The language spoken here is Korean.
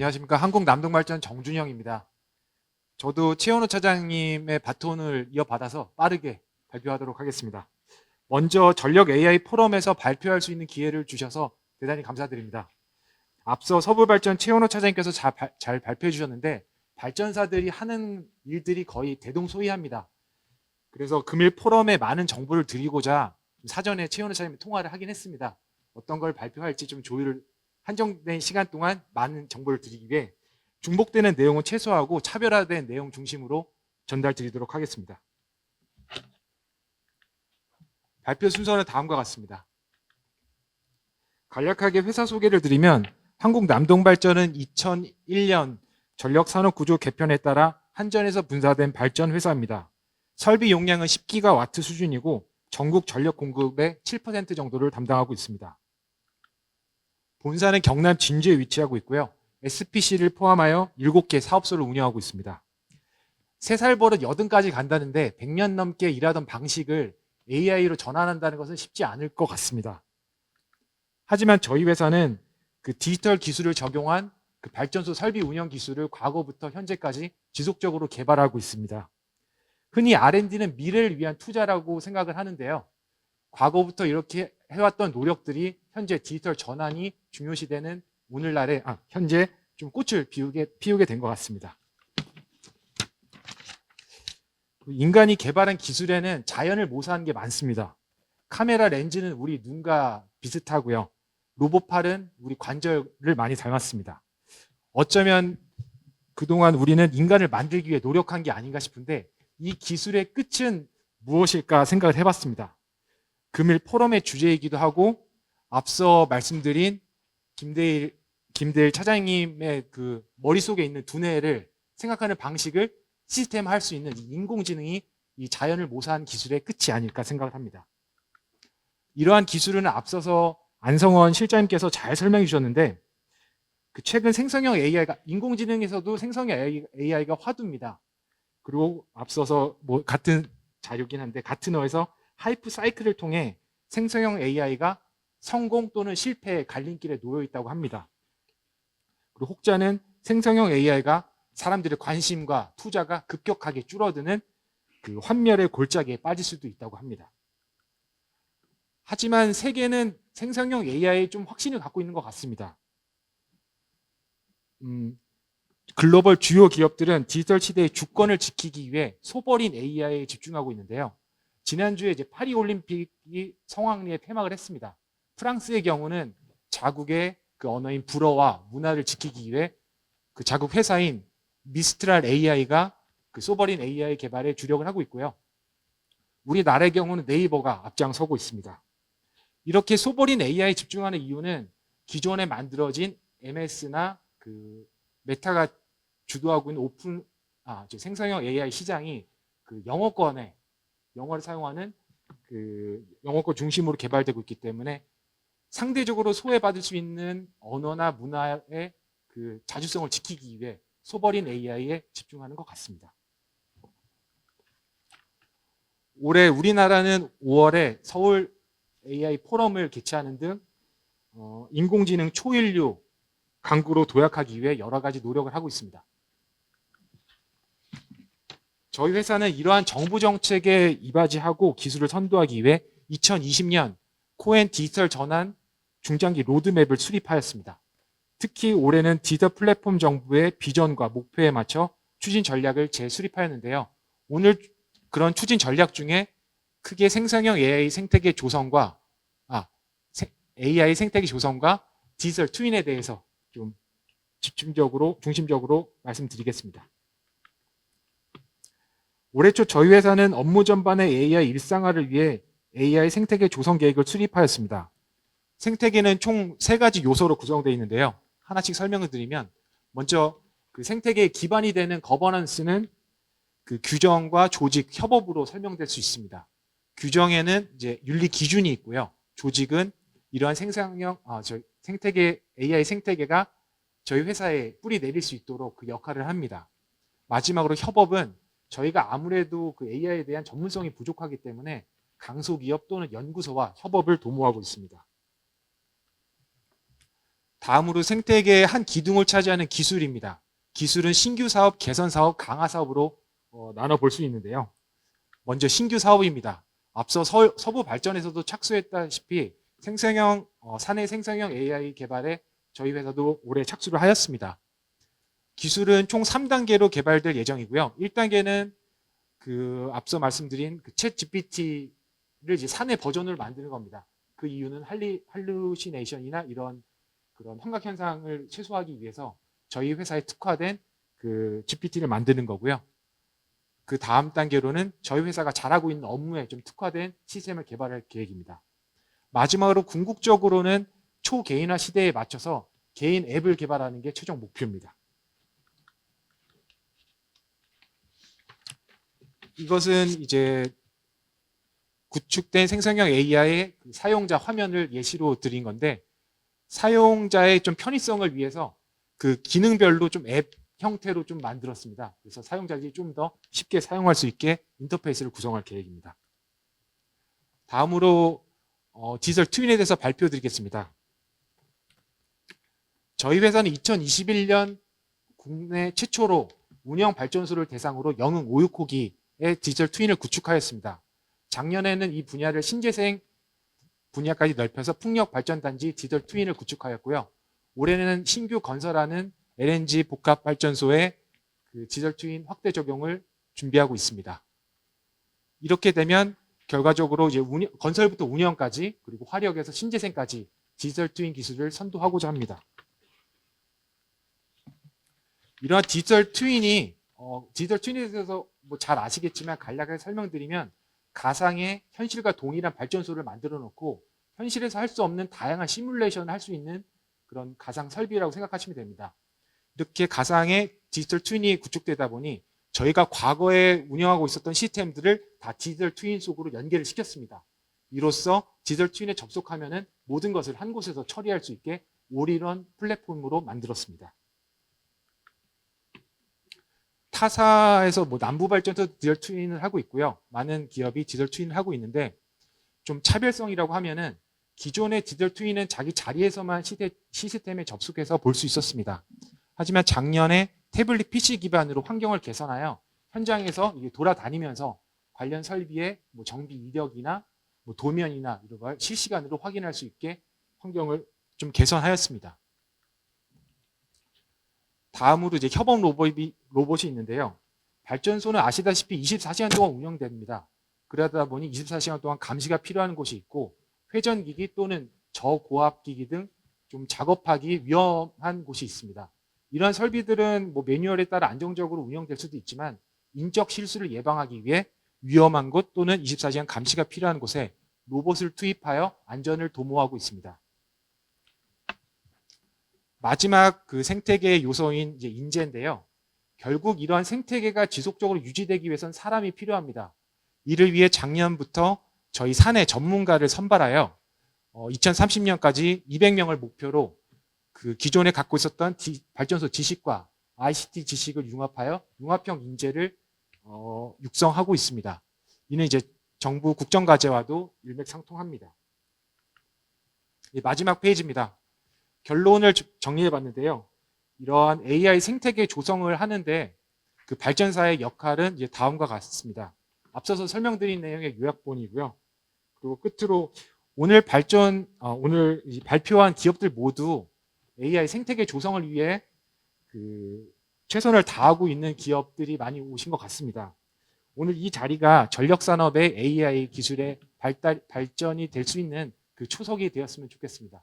안녕하십니까. 한국 남동발전 정준영입니다. 저도 최현우 차장님의 바톤을 이어받아서 빠르게 발표하도록 하겠습니다. 먼저 전력 AI 포럼에서 발표할 수 있는 기회를 주셔서 대단히 감사드립니다. 앞서 서부발전 최현우 차장님께서 잘, 발- 잘 발표해 주셨는데 발전사들이 하는 일들이 거의 대동소이합니다. 그래서 금일 포럼에 많은 정보를 드리고자 사전에 최현우 차장님 통화를 하긴 했습니다. 어떤 걸 발표할지 좀 조율을 한정된 시간 동안 많은 정보를 드리기 위해 중복되는 내용은 최소화하고 차별화된 내용 중심으로 전달 드리도록 하겠습니다. 발표 순서는 다음과 같습니다. 간략하게 회사 소개를 드리면 한국 남동발전은 2001년 전력산업구조 개편에 따라 한전에서 분사된 발전 회사입니다. 설비 용량은 10기가와트 수준이고 전국 전력 공급의 7% 정도를 담당하고 있습니다. 본사는 경남 진주에 위치하고 있고요. SPC를 포함하여 7개 사업소를 운영하고 있습니다. 3살 버릇 여든까지 간다는데 100년 넘게 일하던 방식을 AI로 전환한다는 것은 쉽지 않을 것 같습니다. 하지만 저희 회사는 그 디지털 기술을 적용한 그 발전소 설비 운영 기술을 과거부터 현재까지 지속적으로 개발하고 있습니다. 흔히 R&D는 미래를 위한 투자라고 생각을 하는데요. 과거부터 이렇게 해왔던 노력들이 현재 디지털 전환이 중요시되는 오늘날에 아, 현재 좀 꽃을 피우게 피우게 된 것 같습니다. 인간이 개발한 기술에는 자연을 모사하는 게 많습니다. 카메라 렌즈는 우리 눈과 비슷하고요. 로봇팔은 우리 관절을 많이 닮았습니다. 어쩌면 그동안 우리는 인간을 만들기 위해 노력한 게 아닌가 싶은데 이 기술의 끝은 무엇일까 생각을 해봤습니다. 금일 포럼의 주제이기도 하고 앞서 말씀드린 김대일 김대일 차장님의 그 머릿속에 있는 두뇌를 생각하는 방식을 시스템화할 수 있는 이 인공지능이 이 자연을 모사한 기술의 끝이 아닐까 생각을 합니다. 이러한 기술은 앞서서 안성원 실장님께서 잘 설명해 주셨는데 그 최근 생성형 AI가 인공지능에서도 생성형 AI가 화두입니다. 그리고 앞서서 뭐 같은 자료긴 한데 같은 어에서 하이프 사이클을 통해 생성형 AI가 성공 또는 실패의 갈림길에 놓여 있다고 합니다. 그리고 혹자는 생성형 AI가 사람들의 관심과 투자가 급격하게 줄어드는 그 환멸의 골짜기에 빠질 수도 있다고 합니다. 하지만 세계는 생성형 AI에 좀 확신을 갖고 있는 것 같습니다. 음, 글로벌 주요 기업들은 디지털 시대의 주권을 지키기 위해 소버린 AI에 집중하고 있는데요. 지난주에 이제 파리 올림픽이 성황리에 폐막을 했습니다. 프랑스의 경우는 자국의 그 언어인 불어와 문화를 지키기 위해 그 자국 회사인 미스트랄 AI가 그 소버린 AI 개발에 주력을 하고 있고요. 우리나라의 경우는 네이버가 앞장서고 있습니다. 이렇게 소버린 AI에 집중하는 이유는 기존에 만들어진 MS나 그 메타가 주도하고 있는 오픈 아, 저 생성형 AI 시장이 그 영어권에 영어를 사용하는 그 영어권 중심으로 개발되고 있기 때문에 상대적으로 소외받을 수 있는 언어나 문화의 그 자주성을 지키기 위해 소버린 AI에 집중하는 것 같습니다. 올해 우리나라는 5월에 서울 AI 포럼을 개최하는 등 어, 인공지능 초인류 강구로 도약하기 위해 여러 가지 노력을 하고 있습니다. 저희 회사는 이러한 정부 정책에 이바지하고 기술을 선도하기 위해 2020년 코엔 디지털 전환 중장기 로드맵을 수립하였습니다. 특히 올해는 디지털 플랫폼 정부의 비전과 목표에 맞춰 추진 전략을 재수립하였는데요. 오늘 그런 추진 전략 중에 크게 생성형 AI 생태계 조성과 아, AI 생태계 조성과 디지털 트윈에 대해서 좀 집중적으로 중심적으로 말씀드리겠습니다. 올해 초 저희 회사는 업무 전반의 AI 일상화를 위해 AI 생태계 조성 계획을 수립하였습니다. 생태계는 총 세 가지 요소로 구성되어 있는데요. 하나씩 설명을 드리면 먼저 그 생태계의 기반이 되는 거버넌스는 그 규정과 조직 협업으로 설명될 수 있습니다. 규정에는 이제 윤리 기준이 있고요. 조직은 이러한 생성형 아, 저 생태계 AI 생태계가 저희 회사에 뿌리 내릴 수 있도록 그 역할을 합니다. 마지막으로 협업은 저희가 아무래도 그 AI에 대한 전문성이 부족하기 때문에 강소기업 또는 연구소와 협업을 도모하고 있습니다. 다음으로 생태계의 한 기둥을 차지하는 기술입니다. 기술은 신규 사업, 개선 사업, 강화 사업으로 어, 나눠 볼 수 있는데요. 먼저 신규 사업입니다. 앞서 서, 부 발전에서도 착수했다시피 생성형 어, 사내 생성형 AI 개발에 저희 회사도 올해 착수를 하였습니다. 기술은 총 3단계로 개발될 예정이고요. 1단계는 그 앞서 말씀드린 그챗 GPT를 이제 사내 버전을 만드는 겁니다. 그 이유는 할리, 할루시네이션이나 이런 그런 환각 현상을 최소화하기 위해서 저희 회사에 특화된 그 GPT를 만드는 거고요. 그 다음 단계로는 저희 회사가 잘하고 있는 업무에 좀 특화된 시스템을 개발할 계획입니다. 마지막으로 궁극적으로는 초개인화 시대에 맞춰서 개인 앱을 개발하는 게 최종 목표입니다. 이것은 이제 구축된 생성형 AI의 그 사용자 화면을 예시로 드린 건데 사용자의 좀 편의성을 위해서 그 기능별로 좀 앱 형태로 좀 만들었습니다. 그래서 사용자들이 좀 더 쉽게 사용할 수 있게 인터페이스를 구성할 계획입니다. 다음으로 어, 디지털 트윈에 대해서 발표드리겠습니다. 저희 회사는 2021년 국내 최초로 운영 발전소를 대상으로 영흥 569기의 디지털 트윈을 구축하였습니다. 작년에는 이 분야를 신재생 분야까지 넓혀서 풍력 발전단지 디지털 트윈을 구축하였고요. 올해는 신규 건설하는 LNG 복합 발전소의 그 디지털 트윈 확대 적용을 준비하고 있습니다. 이렇게 되면 결과적으로 이제 운영- 건설부터 운영까지 그리고 화력에서 신재생까지 디지털 트윈 기술을 선도하고자 합니다. 이러한 디지털 트윈이 어, 디지털 트윈에 대해서 뭐 잘 아시겠지만 간략하게 설명드리면 가상의 현실과 동일한 발전소를 만들어 놓고 현실에서 할 수 없는 다양한 시뮬레이션을 할 수 있는 그런 가상 설비라고 생각하시면 됩니다. 이렇게 가상의 디지털 트윈이 구축되다 보니 저희가 과거에 운영하고 있었던 시스템들을 다 디지털 트윈 속으로 연계를 시켰습니다. 이로써 디지털 트윈에 접속하면은 모든 것을 한 곳에서 처리할 수 있게 올인원 플랫폼으로 만들었습니다. 타사에서 뭐 남부 발전소 디지털 트윈을 하고 있고요. 많은 기업이 디지털 트윈을 하고 있는데 좀 차별성이라고 하면은 기존의 디지털 트윈은 자기 자리에서만 시스템에 접속해서 볼 수 있었습니다. 하지만 작년에 태블릿 PC 기반으로 환경을 개선하여 현장에서 돌아다니면서 관련 설비의 뭐 정비 이력이나 뭐 도면이나 이런 걸 실시간으로 확인할 수 있게 환경을 좀 개선하였습니다. 다음으로 이제 협업 로봇이, 로봇이 있는데요. 발전소는 아시다시피 24시간 동안 운영됩니다. 그러다 보니 24시간 동안 감시가 필요한 곳이 있고 회전기기 또는 저고압기기 등 좀 작업하기 위험한 곳이 있습니다. 이러한 설비들은 뭐 매뉴얼에 따라 안정적으로 운영될 수도 있지만 인적 실수를 예방하기 위해 위험한 곳 또는 24시간 감시가 필요한 곳에 로봇을 투입하여 안전을 도모하고 있습니다. 마지막 그 생태계의 요소인 이제 인재인데요. 결국 이러한 생태계가 지속적으로 유지되기 위해선 사람이 필요합니다. 이를 위해 작년부터 저희 사내 전문가를 선발하여 2030년까지 200명을 목표로 그 기존에 갖고 있었던 디- 발전소 지식과 ICT 지식을 융합하여 융합형 인재를 어, 육성하고 있습니다. 이는 이제 정부 국정과제와도 일맥상통합니다. 이 마지막 페이지입니다. 결론을 저- 정리해 봤는데요. 이러한 AI 생태계 조성을 하는데 그 발전사의 역할은 이제 다음과 같습니다. 앞서서 설명드린 내용의 요약본이고요. 그리고 끝으로 오늘 발전, 어, 오늘 이 발표한 기업들 모두 AI 생태계 조성을 위해 그 최선을 다하고 있는 기업들이 많이 오신 것 같습니다. 오늘 이 자리가 전력 산업의 AI 기술의 발달, 발전이 될 수 있는 그 초석이 되었으면 좋겠습니다.